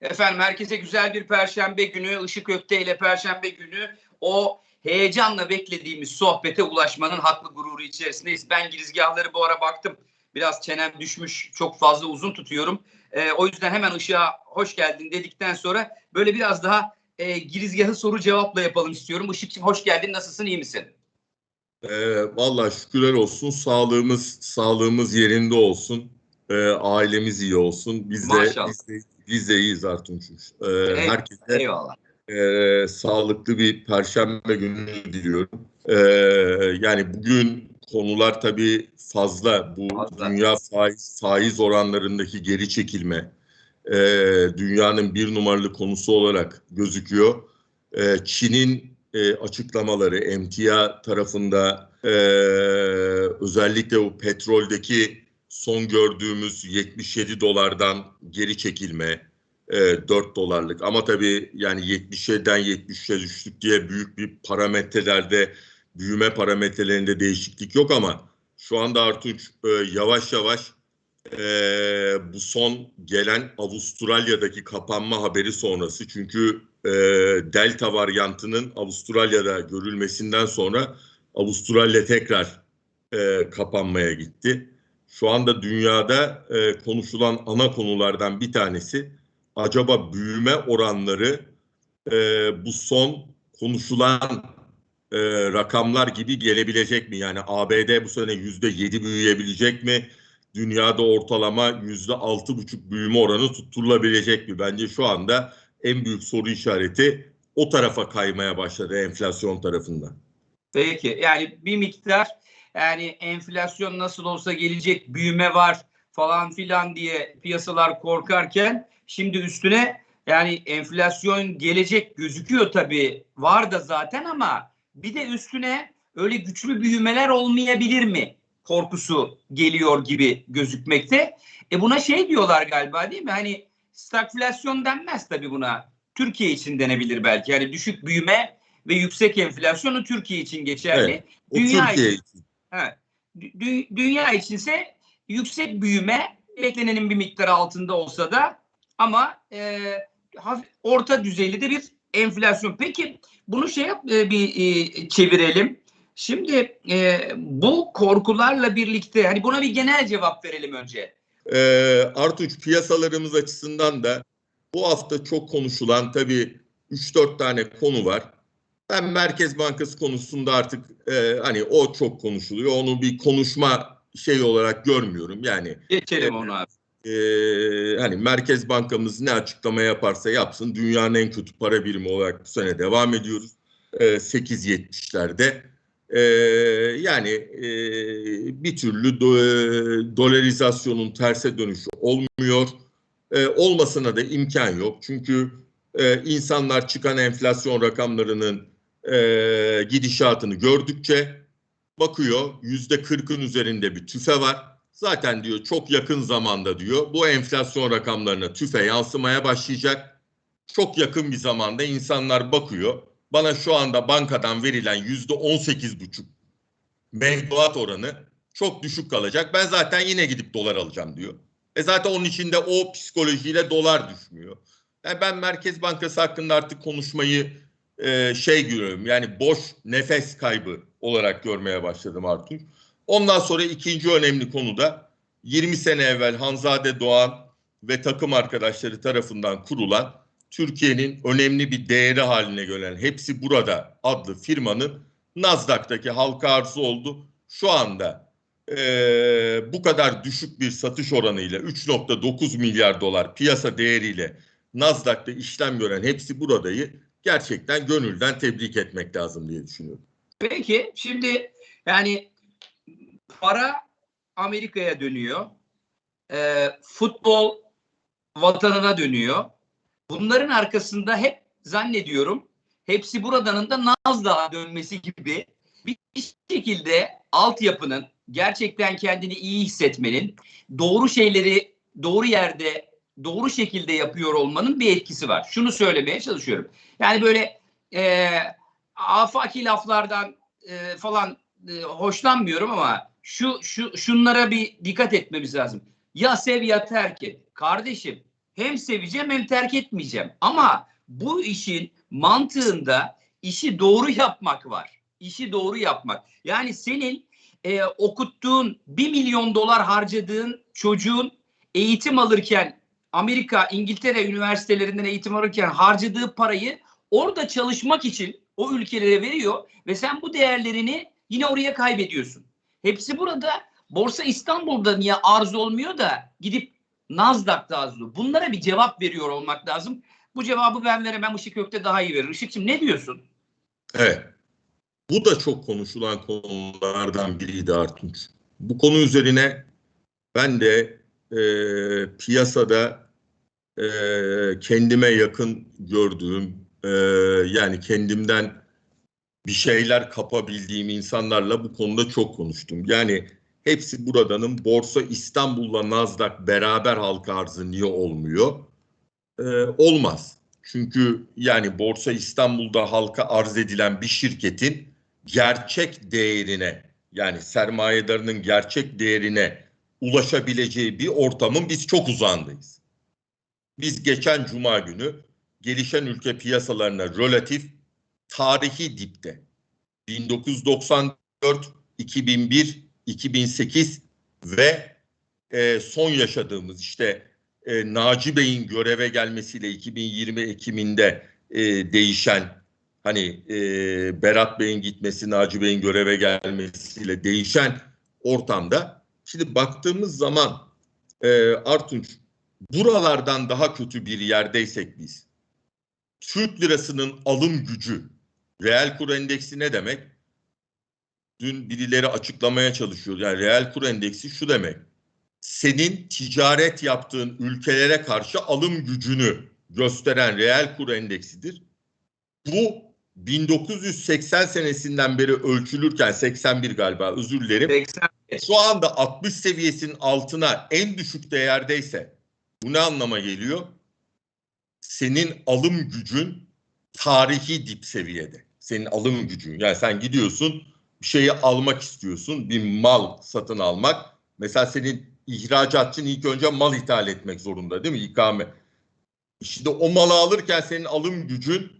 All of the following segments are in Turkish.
Efendim herkese güzel bir perşembe günü, Işık Ökte ile perşembe günü o heyecanla beklediğimiz sohbete ulaşmanın haklı gururu içerisindeyiz. Ben girizgahları bu ara baktım. Biraz çenem düşmüş, çok fazla uzun tutuyorum. Ee, o yüzden hemen ışığa hoş geldin dedikten sonra böyle biraz daha e, girizgahı soru cevapla yapalım istiyorum. Işıkçım hoş geldin, nasılsın, iyi misin? Ee, vallahi şükürler olsun. Sağlığımız sağlığımız yerinde olsun. Ee, ailemiz iyi olsun. Biz de, Maşallah. biz de, iyiyiz Artunç'um. Ee, Ey- herkese Eyvallah. e, sağlıklı bir perşembe günü diliyorum. Ee, yani bugün konular tabii fazla. Bu Fazla. dünya faiz, faiz oranlarındaki geri çekilme e, dünyanın bir numaralı konusu olarak gözüküyor. E, Çin'in e, açıklamaları emtia tarafında e, özellikle o petroldeki son gördüğümüz 77 dolardan geri çekilme e, 4 dolarlık ama tabii yani 77'den 70'e düştük diye büyük bir parametrelerde büyüme parametrelerinde değişiklik yok ama şu anda Artunç e, yavaş yavaş e, bu son gelen Avustralya'daki kapanma haberi sonrası çünkü e, Delta varyantının Avustralya'da görülmesinden sonra Avustralya tekrar e, kapanmaya gitti. Şu anda dünyada e, konuşulan ana konulardan bir tanesi acaba büyüme oranları e, bu son konuşulan e, rakamlar gibi gelebilecek mi? Yani ABD bu sene yüzde yedi büyüyebilecek mi? Dünyada ortalama yüzde altı buçuk büyüme oranı tutturulabilecek mi? Bence şu anda en büyük soru işareti o tarafa kaymaya başladı enflasyon tarafından. Peki yani bir miktar yani enflasyon nasıl olsa gelecek büyüme var falan filan diye piyasalar korkarken şimdi üstüne yani enflasyon gelecek gözüküyor tabii var da zaten ama bir de üstüne öyle güçlü büyümeler olmayabilir mi korkusu geliyor gibi gözükmekte. E buna şey diyorlar galiba değil mi? Hani stagflasyon denmez tabii buna. Türkiye için denebilir belki. Yani düşük büyüme ve yüksek enflasyonu Türkiye için geçerli. Evet, Dünya Türkiye için. Dünya içinse yüksek büyüme beklenenin bir miktarı altında olsa da ama e, orta düzeyli de bir enflasyon. Peki bunu şey yap, e, bir e, çevirelim. Şimdi e, bu korkularla birlikte hani buna bir genel cevap verelim önce. Ee, Artuç piyasalarımız açısından da bu hafta çok konuşulan tabii 3-4 tane konu var. Ben Merkez Bankası konusunda artık e, hani o çok konuşuluyor. Onu bir konuşma şey olarak görmüyorum. Yani Geçelim onu abi. e, hani Merkez Bankamız ne açıklama yaparsa yapsın dünyanın en kötü para birimi olarak bu sene devam ediyoruz. E, 8.70'lerde. E, yani e, bir türlü do- dolarizasyonun terse dönüşü olmuyor. E, olmasına da imkan yok. Çünkü e, insanlar çıkan enflasyon rakamlarının e, gidişatını gördükçe bakıyor yüzde kırkın üzerinde bir tüfe var. Zaten diyor çok yakın zamanda diyor bu enflasyon rakamlarına tüfe yansımaya başlayacak. Çok yakın bir zamanda insanlar bakıyor. Bana şu anda bankadan verilen yüzde on sekiz buçuk mevduat oranı çok düşük kalacak. Ben zaten yine gidip dolar alacağım diyor. E zaten onun içinde o psikolojiyle dolar düşmüyor. Yani ben Merkez Bankası hakkında artık konuşmayı e, şey görüyorum. Yani boş nefes kaybı olarak görmeye başladım artık. Ondan sonra ikinci önemli konu da 20 sene evvel Hanzade Doğan ve takım arkadaşları tarafından kurulan Türkiye'nin önemli bir değeri haline gelen Hepsi Burada adlı firmanın Nasdaq'taki halka arzı oldu. Şu anda eee, bu kadar düşük bir satış oranıyla 3.9 milyar dolar piyasa değeriyle Nasdaq'ta işlem gören Hepsi Burada'yı gerçekten gönülden tebrik etmek lazım diye düşünüyorum. Peki şimdi yani para Amerika'ya dönüyor. Ee, futbol vatanına dönüyor. Bunların arkasında hep zannediyorum hepsi buradanın da Nasdaq'a dönmesi gibi bir şekilde altyapının gerçekten kendini iyi hissetmenin doğru şeyleri doğru yerde doğru şekilde yapıyor olmanın bir etkisi var. Şunu söylemeye çalışıyorum. Yani böyle e, afaki laflardan e, falan e, hoşlanmıyorum ama şu şu şunlara bir dikkat etmemiz lazım. Ya sev ya terk et. Kardeşim hem seveceğim hem terk etmeyeceğim. Ama bu işin mantığında işi doğru yapmak var. İşi doğru yapmak. Yani senin e, okuttuğun 1 milyon dolar harcadığın çocuğun eğitim alırken Amerika, İngiltere üniversitelerinden eğitim alırken harcadığı parayı orada çalışmak için o ülkelere veriyor ve sen bu değerlerini yine oraya kaybediyorsun. Hepsi burada. Borsa İstanbul'da niye arz olmuyor da gidip Nasdaq'ta arz oluyor? Bunlara bir cevap veriyor olmak lazım. Bu cevabı ben veremem. Işık Gök'te daha iyi verir. Işıkçım ne diyorsun? Evet. Bu da çok konuşulan konulardan biriydi Artunç. Bu konu üzerine ben de e, piyasada e, kendime yakın gördüğüm e, yani kendimden bir şeyler kapabildiğim insanlarla bu konuda çok konuştum. Yani hepsi buradanın Borsa İstanbul'la Nasdaq beraber halka arzı niye olmuyor? E, olmaz. Çünkü yani Borsa İstanbul'da halka arz edilen bir şirketin gerçek değerine yani sermayedarının gerçek değerine ulaşabileceği bir ortamın biz çok uzağındayız. Biz geçen cuma günü gelişen ülke piyasalarına relatif tarihi dipte 1994, 2001, 2008 ve e, son yaşadığımız işte e, Naci Bey'in göreve gelmesiyle 2020 Ekim'inde e, değişen hani e, Berat Bey'in gitmesi, Naci Bey'in göreve gelmesiyle değişen ortamda şimdi baktığımız zaman e, Artunç buralardan daha kötü bir yerdeysek biz Türk lirasının alım gücü reel kur endeksi ne demek? Dün birileri açıklamaya çalışıyor. Yani reel kur endeksi şu demek senin ticaret yaptığın ülkelere karşı alım gücünü gösteren reel kur endeksidir. Bu 1980 senesinden beri ölçülürken 81 galiba özür dilerim. 80. Şu anda 60 seviyesinin altına en düşük değerdeyse bu ne anlama geliyor? Senin alım gücün tarihi dip seviyede. Senin alım gücün. Yani sen gidiyorsun bir şeyi almak istiyorsun. Bir mal satın almak. Mesela senin ihracatçın ilk önce mal ithal etmek zorunda değil mi? İkame. İşte o malı alırken senin alım gücün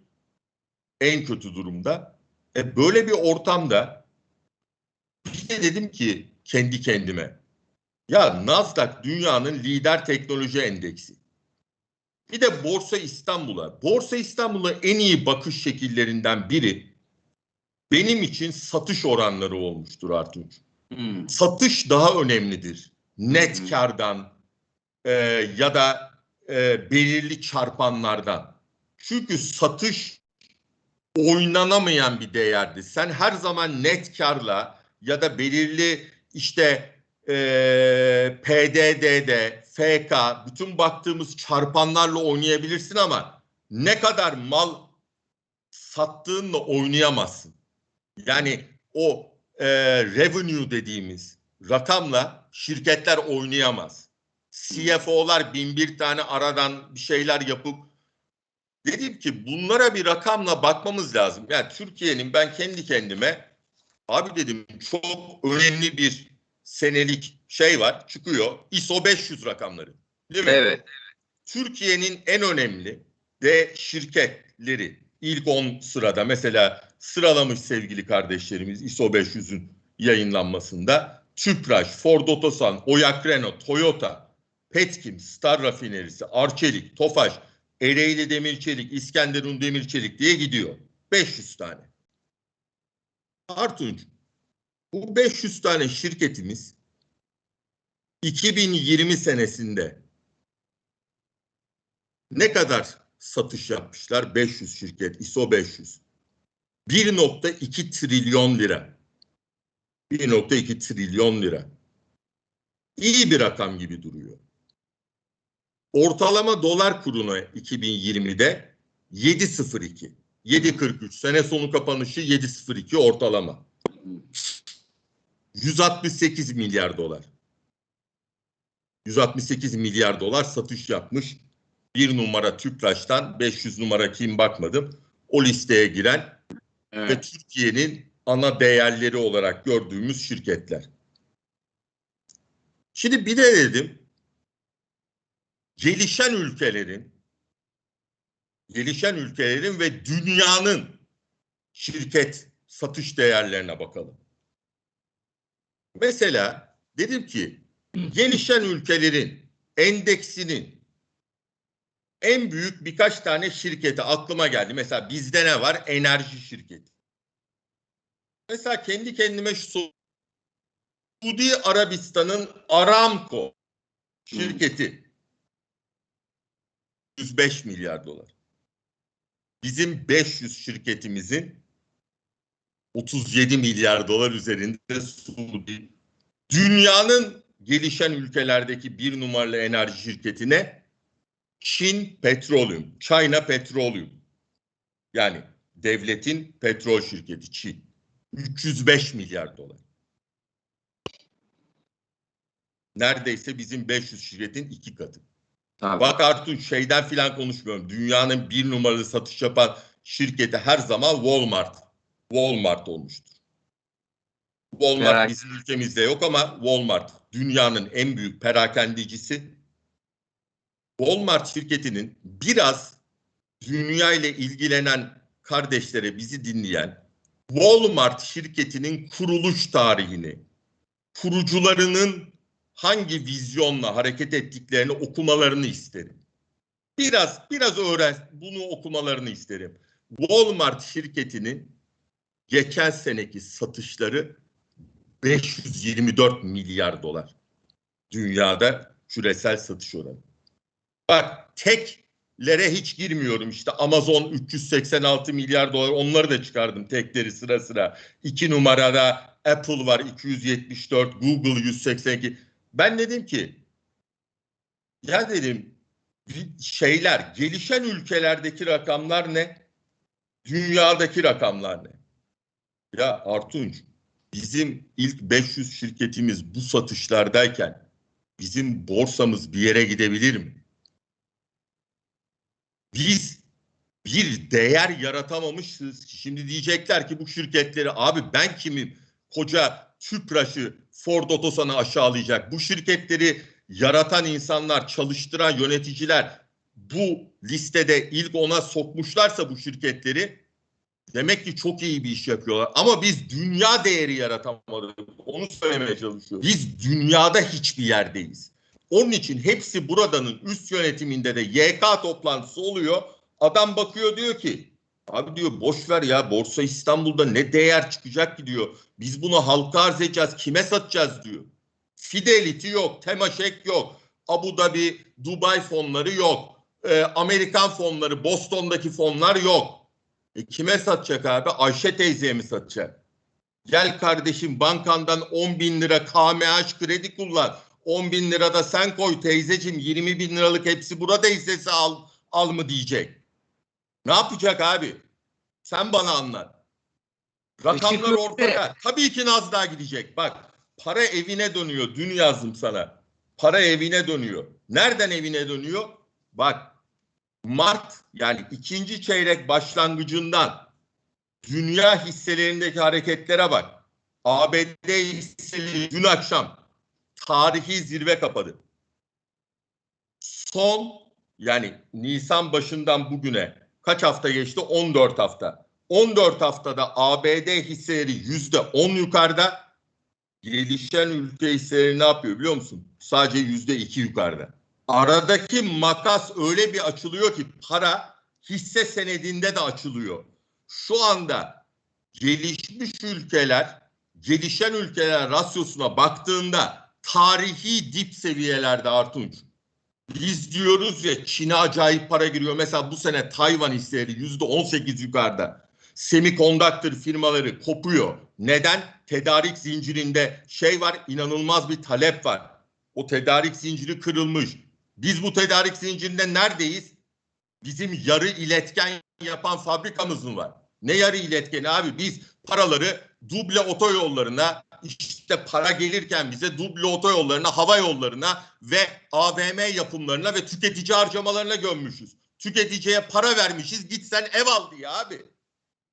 en kötü durumda. E böyle bir ortamda bir de dedim ki kendi kendime ya Nasdaq dünyanın lider teknoloji endeksi. Bir de Borsa İstanbul'a. Borsa İstanbul'a en iyi bakış şekillerinden biri benim için satış oranları olmuştur Artunç. Hmm. Satış daha önemlidir net Hı hı. kardan e, ya da e, belirli çarpanlardan. Çünkü satış oynanamayan bir değerdi. Sen her zaman net karla ya da belirli işte e, PDD'de, FK bütün baktığımız çarpanlarla oynayabilirsin ama ne kadar mal sattığınla oynayamazsın. Yani o e, revenue dediğimiz rakamla şirketler oynayamaz. CFO'lar bin bir tane aradan bir şeyler yapıp dedim ki bunlara bir rakamla bakmamız lazım. Yani Türkiye'nin ben kendi kendime abi dedim çok önemli bir senelik şey var çıkıyor ISO 500 rakamları. Değil mi? Evet. Türkiye'nin en önemli de şirketleri ilk 10 sırada mesela sıralamış sevgili kardeşlerimiz ISO 500'ün yayınlanmasında Tüpraş, Ford Otosan, Oyak Renault, Toyota, Petkim, Star Rafinerisi, Arçelik, Tofaş, Ereğli Demirçelik, İskenderun Demirçelik diye gidiyor. 500 tane. Artunç, bu 500 tane şirketimiz 2020 senesinde ne kadar satış yapmışlar? 500 şirket, ISO 500. 1.2 trilyon lira. 1.2 trilyon lira. İyi bir rakam gibi duruyor. Ortalama dolar kurunu 2020'de 7.02. 7.43 sene sonu kapanışı 7.02 ortalama. 168 milyar dolar. 168 milyar dolar satış yapmış. Bir numara Tüpraş'tan 500 numara kim bakmadım. O listeye giren evet. ve Türkiye'nin ana değerleri olarak gördüğümüz şirketler. Şimdi bir de dedim gelişen ülkelerin gelişen ülkelerin ve dünyanın şirket satış değerlerine bakalım. Mesela dedim ki gelişen ülkelerin endeksinin en büyük birkaç tane şirketi aklıma geldi. Mesela bizde ne var? Enerji şirketi. Mesela kendi kendime şu Suudi Arabistan'ın Aramco şirketi 105 milyar dolar. Bizim 500 şirketimizin 37 milyar dolar üzerinde Suudi. Dünyanın gelişen ülkelerdeki bir numaralı enerji şirketine Çin Petroleum, China Petroleum. Yani devletin petrol şirketi Çin. 305 milyar dolar. Neredeyse bizim 500 şirketin iki katı. Tabii. Bak Artun şeyden filan konuşmuyorum. Dünyanın bir numaralı satış yapan şirketi her zaman Walmart. Walmart olmuştur. Walmart Merak- bizim ülkemizde yok ama Walmart dünyanın en büyük perakendecisi. Walmart şirketinin biraz dünya ile ilgilenen kardeşlere bizi dinleyen Walmart şirketinin kuruluş tarihini, kurucularının hangi vizyonla hareket ettiklerini okumalarını isterim. Biraz biraz öğren bunu okumalarını isterim. Walmart şirketinin geçen seneki satışları 524 milyar dolar. Dünyada küresel satış oranı. Bak teklere hiç girmiyorum işte Amazon 386 milyar dolar onları da çıkardım tekleri sıra sıra. İki numarada Apple var 274, Google 182. Ben dedim ki ya dedim şeyler gelişen ülkelerdeki rakamlar ne? Dünyadaki rakamlar ne? Ya Artunç bizim ilk 500 şirketimiz bu satışlardayken bizim borsamız bir yere gidebilir mi? Biz bir değer yaratamamışız. Şimdi diyecekler ki bu şirketleri abi ben kimim? Koca Tüpraş'ı Ford Otosan'ı aşağılayacak. Bu şirketleri yaratan insanlar, çalıştıran yöneticiler bu listede ilk ona sokmuşlarsa bu şirketleri demek ki çok iyi bir iş yapıyorlar. Ama biz dünya değeri yaratamadık. Onu söylemeye çalışıyorum. Biz dünyada hiçbir yerdeyiz. Onun için hepsi buradanın üst yönetiminde de YK toplantısı oluyor. Adam bakıyor diyor ki abi diyor boş ver ya Borsa İstanbul'da ne değer çıkacak ki diyor. Biz bunu halka arz edeceğiz kime satacağız diyor. Fidelity yok, Temasek yok. Abu Dhabi, Dubai fonları yok. Ee, Amerikan fonları, Boston'daki fonlar yok. E kime satacak abi? Ayşe teyzeye mi satacak? Gel kardeşim bankandan 10 bin lira KMH kredi kullan. 10 bin lira da sen koy teyzecim 20 bin liralık hepsi burada hissesi al, al mı diyecek. Ne yapacak abi? Sen bana anlat. Rakamlar ortada. Tabii ki Naz'da gidecek. Bak para evine dönüyor. Dün yazdım sana. Para evine dönüyor. Nereden evine dönüyor? Bak Mart yani ikinci çeyrek başlangıcından dünya hisselerindeki hareketlere bak. ABD hisseleri dün akşam tarihi zirve kapadı. Son yani Nisan başından bugüne kaç hafta geçti? 14 hafta. 14 haftada ABD hisseleri yüzde 10 yukarıda. Gelişen ülke hisseleri ne yapıyor biliyor musun? Sadece yüzde 2 yukarıda. Aradaki makas öyle bir açılıyor ki para hisse senedinde de açılıyor. Şu anda gelişmiş ülkeler, gelişen ülkeler rasyosuna baktığında tarihi dip seviyelerde Artunç. Biz diyoruz ya Çin'e acayip para giriyor. Mesela bu sene Tayvan hisseleri yüzde 18 yukarıda. Semiconductor firmaları kopuyor. Neden? Tedarik zincirinde şey var, inanılmaz bir talep var. O tedarik zinciri kırılmış. Biz bu tedarik zincirinde neredeyiz? Bizim yarı iletken yapan fabrikamız mı var? Ne yarı iletkeni abi? Biz paraları duble otoyollarına, işte para gelirken bize duble otoyollarına, hava yollarına ve AVM yapımlarına ve tüketici harcamalarına gömmüşüz. Tüketiciye para vermişiz, git sen ev al diye abi.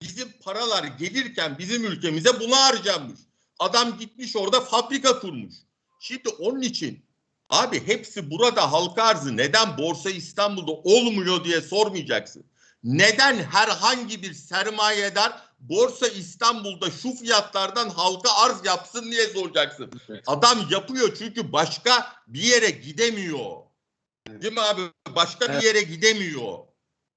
Bizim paralar gelirken bizim ülkemize buna harcanmış. Adam gitmiş orada fabrika kurmuş. Şimdi onun için Abi hepsi burada halka arzı neden Borsa İstanbul'da olmuyor diye sormayacaksın. Neden herhangi bir sermayedar Borsa İstanbul'da şu fiyatlardan halka arz yapsın diye soracaksın. Adam yapıyor çünkü başka bir yere gidemiyor. Değil mi abi? Başka Evet. bir yere gidemiyor.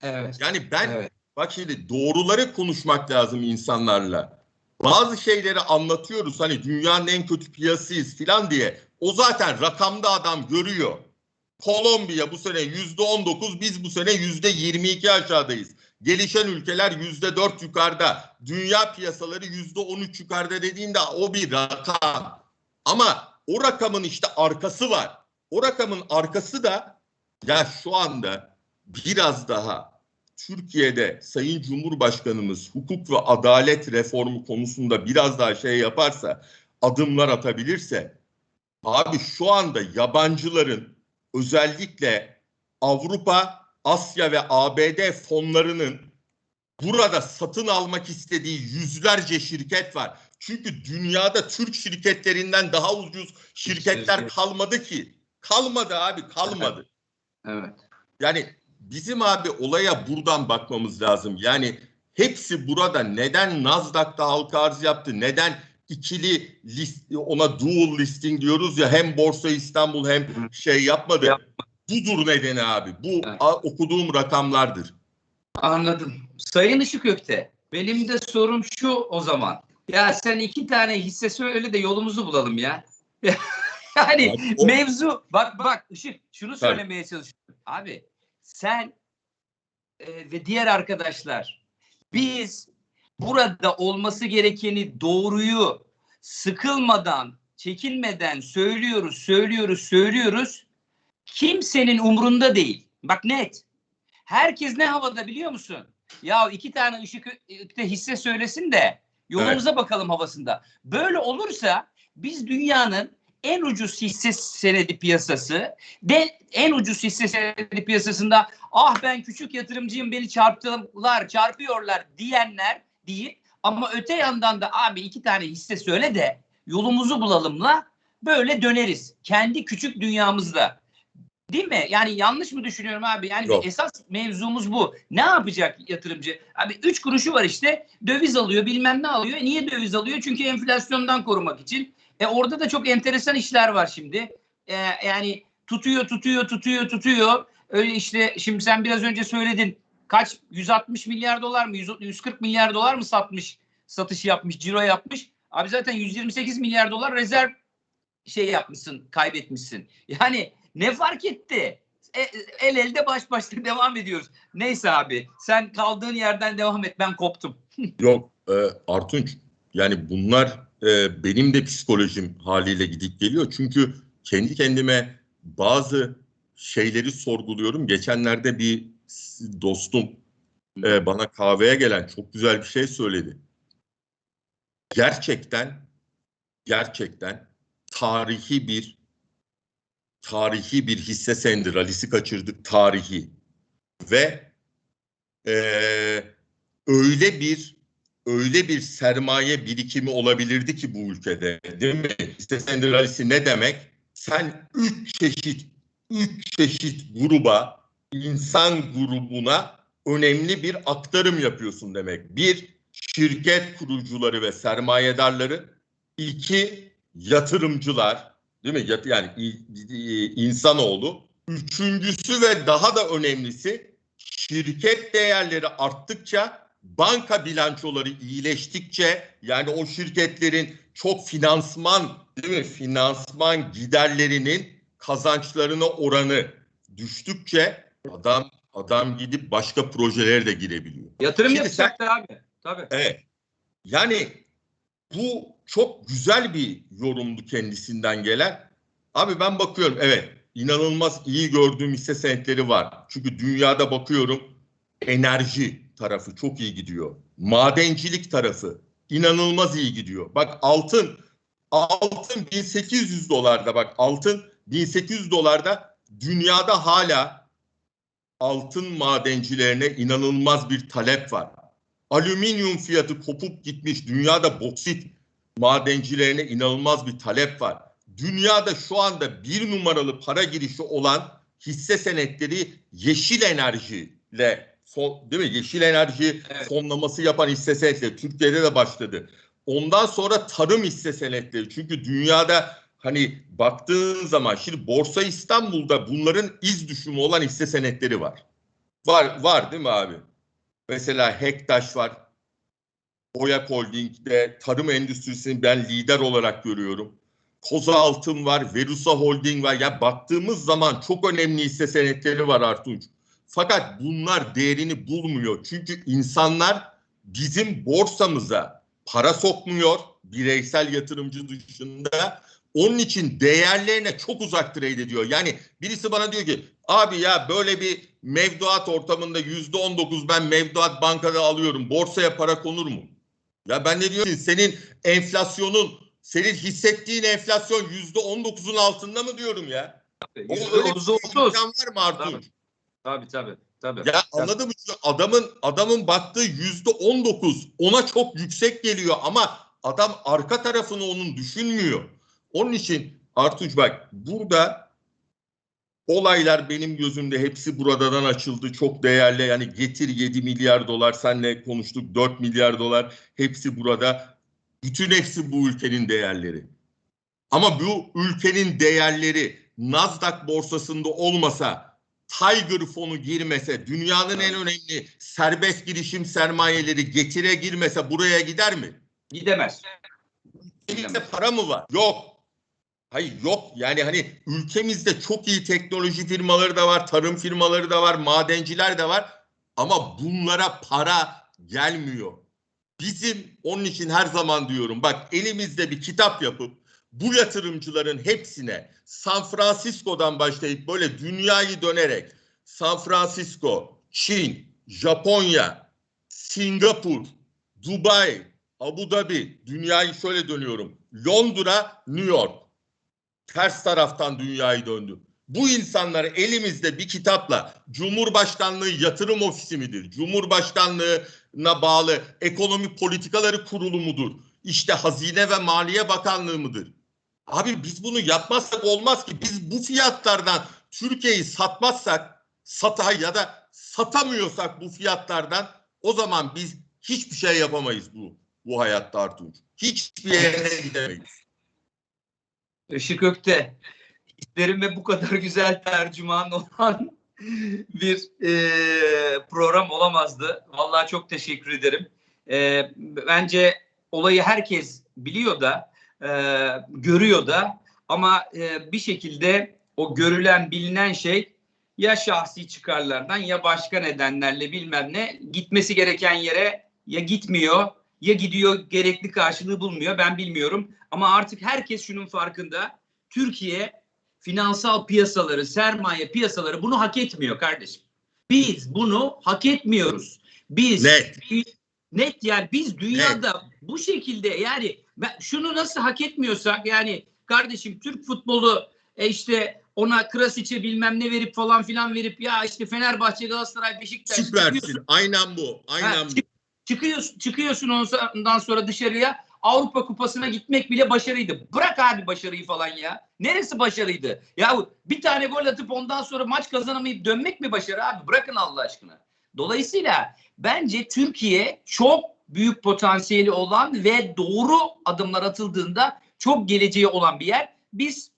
Evet. Yani ben Evet. Bak şimdi doğruları konuşmak lazım insanlarla. Bazı şeyleri anlatıyoruz hani dünyanın en kötü piyasasıyız filan diye. O zaten rakamda adam görüyor. Kolombiya bu sene yüzde on dokuz, biz bu sene yüzde yirmi iki aşağıdayız. Gelişen ülkeler yüzde dört yukarıda. Dünya piyasaları yüzde on üç yukarıda dediğinde o bir rakam. Ama o rakamın işte arkası var. O rakamın arkası da ya şu anda biraz daha Türkiye'de Sayın Cumhurbaşkanımız hukuk ve adalet reformu konusunda biraz daha şey yaparsa, adımlar atabilirse, abi şu anda yabancıların özellikle Avrupa, Asya ve ABD fonlarının burada satın almak istediği yüzlerce şirket var. Çünkü dünyada Türk şirketlerinden daha ucuz şirketler Şirket. kalmadı ki. Kalmadı abi, kalmadı. Evet. Yani bizim abi olaya buradan bakmamız lazım. Yani hepsi burada neden Nasdaq'ta halka arz yaptı? Neden ikili list ona dual listing diyoruz ya hem Borsa İstanbul hem şey yapmadı. Yap- Budur nedeni abi. Bu Evet. a- okuduğum rakamlardır. Anladım. Sayın Işıkökte, benim de sorum şu o zaman. Ya sen iki tane hisse söyle de yolumuzu bulalım ya. yani Abi o- mevzu bak bak Işık şunu Tabii. söylemeye çalışıyorum. Abi sen e, ve diğer arkadaşlar biz burada olması gerekeni doğruyu sıkılmadan, çekinmeden söylüyoruz, söylüyoruz, söylüyoruz. Kimsenin umrunda değil. Bak net. Herkes ne havada biliyor musun? Ya iki tane ışık ışıkta hisse söylesin de yolumuza bakalım havasında. Böyle olursa biz dünyanın en ucuz hisse senedi piyasası de en ucuz hisse senedi piyasasında ah ben küçük yatırımcıyım beni çarptılar çarpıyorlar diyenler değil ama öte yandan da abi iki tane hisse söyle de yolumuzu bulalımla böyle döneriz. Kendi küçük dünyamızda. Değil mi? Yani yanlış mı düşünüyorum abi? Yani Yok. esas mevzumuz bu. Ne yapacak yatırımcı? Abi üç kuruşu var işte. Döviz alıyor, bilmem ne alıyor. E niye döviz alıyor? Çünkü enflasyondan korumak için. E orada da çok enteresan işler var şimdi. E, yani tutuyor, tutuyor, tutuyor, tutuyor. Öyle işte şimdi sen biraz önce söyledin. Kaç? 160 milyar dolar mı? 100 140 milyar dolar mı satmış? Satış yapmış, ciro yapmış. Abi zaten 128 milyar dolar rezerv şey yapmışsın, kaybetmişsin. Yani ne fark etti? E, el elde baş başta devam ediyoruz. Neyse abi sen kaldığın yerden devam et ben koptum. Yok e, Artunç yani bunlar e, benim de psikolojim haliyle gidip geliyor. Çünkü kendi kendime bazı şeyleri sorguluyorum. Geçenlerde bir dostum e, bana kahveye gelen çok güzel bir şey söyledi. Gerçekten gerçekten tarihi bir tarihi bir hisse senedi ralisi kaçırdık tarihi ve eee öyle bir öyle bir sermaye birikimi olabilirdi ki bu ülkede değil mi? Hisse senedi rallisi ne demek? Sen üç çeşit üç çeşit gruba insan grubuna önemli bir aktarım yapıyorsun demek. Bir şirket kurucuları ve sermayedarları, iki yatırımcılar, değil mi? Yani insanoğlu. Üçüncüsü ve daha da önemlisi şirket değerleri arttıkça banka bilançoları iyileştikçe yani o şirketlerin çok finansman değil mi? Finansman giderlerinin kazançlarına oranı düştükçe adam adam gidip başka projelere de girebiliyor. Yatırım yapacaktır abi. Tabii. Evet. Yani bu çok güzel bir yorumdu kendisinden gelen. Abi ben bakıyorum evet inanılmaz iyi gördüğüm hisse senetleri var. Çünkü dünyada bakıyorum enerji tarafı çok iyi gidiyor. Madencilik tarafı inanılmaz iyi gidiyor. Bak altın altın 1800 dolarda bak altın 1800 dolarda dünyada hala altın madencilerine inanılmaz bir talep var. Alüminyum fiyatı kopup gitmiş. Dünyada boksit madencilerine inanılmaz bir talep var. dünyada şu anda bir numaralı para girişi olan hisse senetleri yeşil enerjiyle fon, değil mi? Yeşil enerji Evet. fonlaması yapan hisse senetleri Türkiye'de de başladı. Ondan sonra tarım hisse senetleri. Çünkü dünyada hani baktığın zaman şimdi Borsa İstanbul'da bunların iz düşümü olan hisse senetleri var. Var var değil mi abi? Mesela Hektaş var. Oyak Holding'de tarım endüstrisini ben lider olarak görüyorum. Koza Altın var, Verusa Holding var. Ya baktığımız zaman çok önemli hisse senetleri var Artunç. Fakat bunlar değerini bulmuyor. Çünkü insanlar bizim borsamıza para sokmuyor bireysel yatırımcı dışında. Onun için değerlerine çok uzak trade ediyor. Yani birisi bana diyor ki abi ya böyle bir mevduat ortamında yüzde on dokuz ben mevduat bankada alıyorum. Borsaya para konur mu? Ya ben ne diyorum? Senin enflasyonun, senin hissettiğin enflasyon yüzde on dokuzun altında mı diyorum ya? Yüzde otuz var mı Artur? Tabii. Tabii tabii. Ya anladın mı? Adamın adamın baktığı yüzde on dokuz ona çok yüksek geliyor ama adam arka tarafını onun düşünmüyor. Onun için Artuç bak burada olaylar benim gözümde hepsi buradan açıldı. Çok değerli yani getir 7 milyar dolar senle konuştuk 4 milyar dolar hepsi burada. Bütün hepsi bu ülkenin değerleri. Ama bu ülkenin değerleri Nasdaq borsasında olmasa Tiger fonu girmese, dünyanın en önemli serbest girişim sermayeleri getire girmese buraya gider mi? Gidemez. Ülkemizde para mı var? Yok. Hayır yok. Yani hani ülkemizde çok iyi teknoloji firmaları da var, tarım firmaları da var, madenciler de var. Ama bunlara para gelmiyor. Bizim onun için her zaman diyorum bak elimizde bir kitap yapıp bu yatırımcıların hepsine San Francisco'dan başlayıp böyle dünyayı dönerek San Francisco, Çin, Japonya, Singapur, Dubai, Abu Dhabi, dünyayı şöyle dönüyorum. Londra, New York. Ters taraftan dünyayı döndüm. Bu insanlar elimizde bir kitapla Cumhurbaşkanlığı Yatırım Ofisi midir? Cumhurbaşkanlığına bağlı Ekonomi Politikaları Kurulu mudur? İşte Hazine ve Maliye Bakanlığı mıdır? Abi biz bunu yapmazsak olmaz ki. Biz bu fiyatlardan Türkiye'yi satmazsak, sata ya da satamıyorsak bu fiyatlardan o zaman biz hiçbir şey yapamayız bu bu hayatta Artunç. Hiçbir yere gidemeyiz. Işık Ökte. İşlerime bu kadar güzel tercüman olan bir e, program olamazdı. Vallahi çok teşekkür ederim. E, bence olayı herkes biliyor da, e, görüyor da ama e, bir şekilde o görülen, bilinen şey ya şahsi çıkarlardan ya başka nedenlerle bilmem ne gitmesi gereken yere ya gitmiyor ya gidiyor gerekli karşılığı bulmuyor ben bilmiyorum. Ama artık herkes şunun farkında. Türkiye finansal piyasaları, sermaye piyasaları bunu hak etmiyor kardeşim. Biz bunu hak etmiyoruz. Biz Net. net yani biz dünyada bu şekilde yani ben şunu nasıl hak etmiyorsak yani kardeşim Türk futbolu e işte ona Krasiç'e bilmem ne verip falan filan verip ya işte Fenerbahçe, Galatasaray, Beşiktaş Süpersin. Aynen bu. Aynen Ha, bu. Çık- çıkıyorsun, çıkıyorsun ondan sonra dışarıya Avrupa Kupası'na gitmek bile başarıydı. Bırak abi başarıyı falan ya. Neresi başarıydı? Ya bir tane gol atıp ondan sonra maç kazanamayıp dönmek mi başarı abi? Bırakın Allah aşkına. Dolayısıyla bence Türkiye çok büyük potansiyeli olan ve doğru adımlar atıldığında çok geleceği olan bir yer. Biz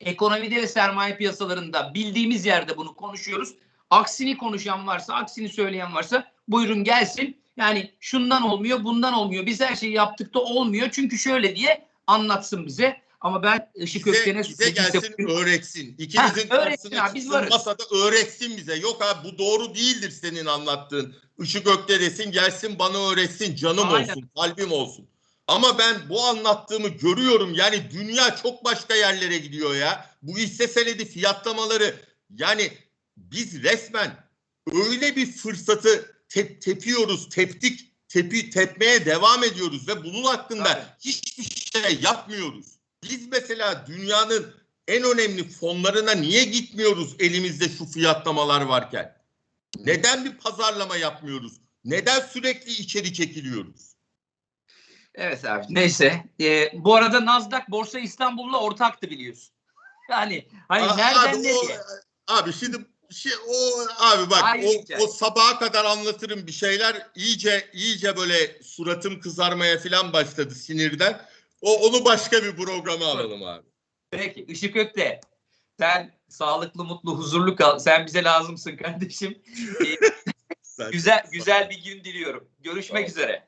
ekonomide ve sermaye piyasalarında bildiğimiz yerde bunu konuşuyoruz. Aksini konuşan varsa, aksini söyleyen varsa buyurun gelsin. Yani şundan olmuyor, bundan olmuyor. Biz her şeyi yaptık da olmuyor. Çünkü şöyle diye anlatsın bize. Ama ben Işık Bize, Ökten'e bize gelsin öğretsin. İkimizin Ha, öğretsin abi, biz varız. masada öğretsin bize. Yok abi bu doğru değildir senin anlattığın. Işık Ökte desin gelsin bana öğretsin canım Aynen. olsun kalbim olsun. Ama ben bu anlattığımı görüyorum. Yani dünya çok başka yerlere gidiyor ya. Bu hisse senedi fiyatlamaları yani biz resmen öyle bir fırsatı te- tepiyoruz, teptik, tepi, tepmeye devam ediyoruz ve bunun hakkında Tabii. hiçbir şey yapmıyoruz. Biz mesela dünyanın en önemli fonlarına niye gitmiyoruz elimizde şu fiyatlamalar varken? Neden bir pazarlama yapmıyoruz? Neden sürekli içeri çekiliyoruz? Evet abi neyse. Ee, bu arada Nasdaq Borsa İstanbul'la ortaktı biliyorsun. Yani hani A- nereden abi, o- nereye? abi şimdi şey, o abi bak Aynı o, hikaye. o sabaha kadar anlatırım bir şeyler iyice iyice böyle suratım kızarmaya falan başladı sinirden. O onu başka bir programa alalım abi. Peki Işık Ökte sen sağlıklı, mutlu, huzurlu kal. Sen bize lazımsın kardeşim. Güzel güzel bir gün diliyorum. Görüşmek Tamam. üzere.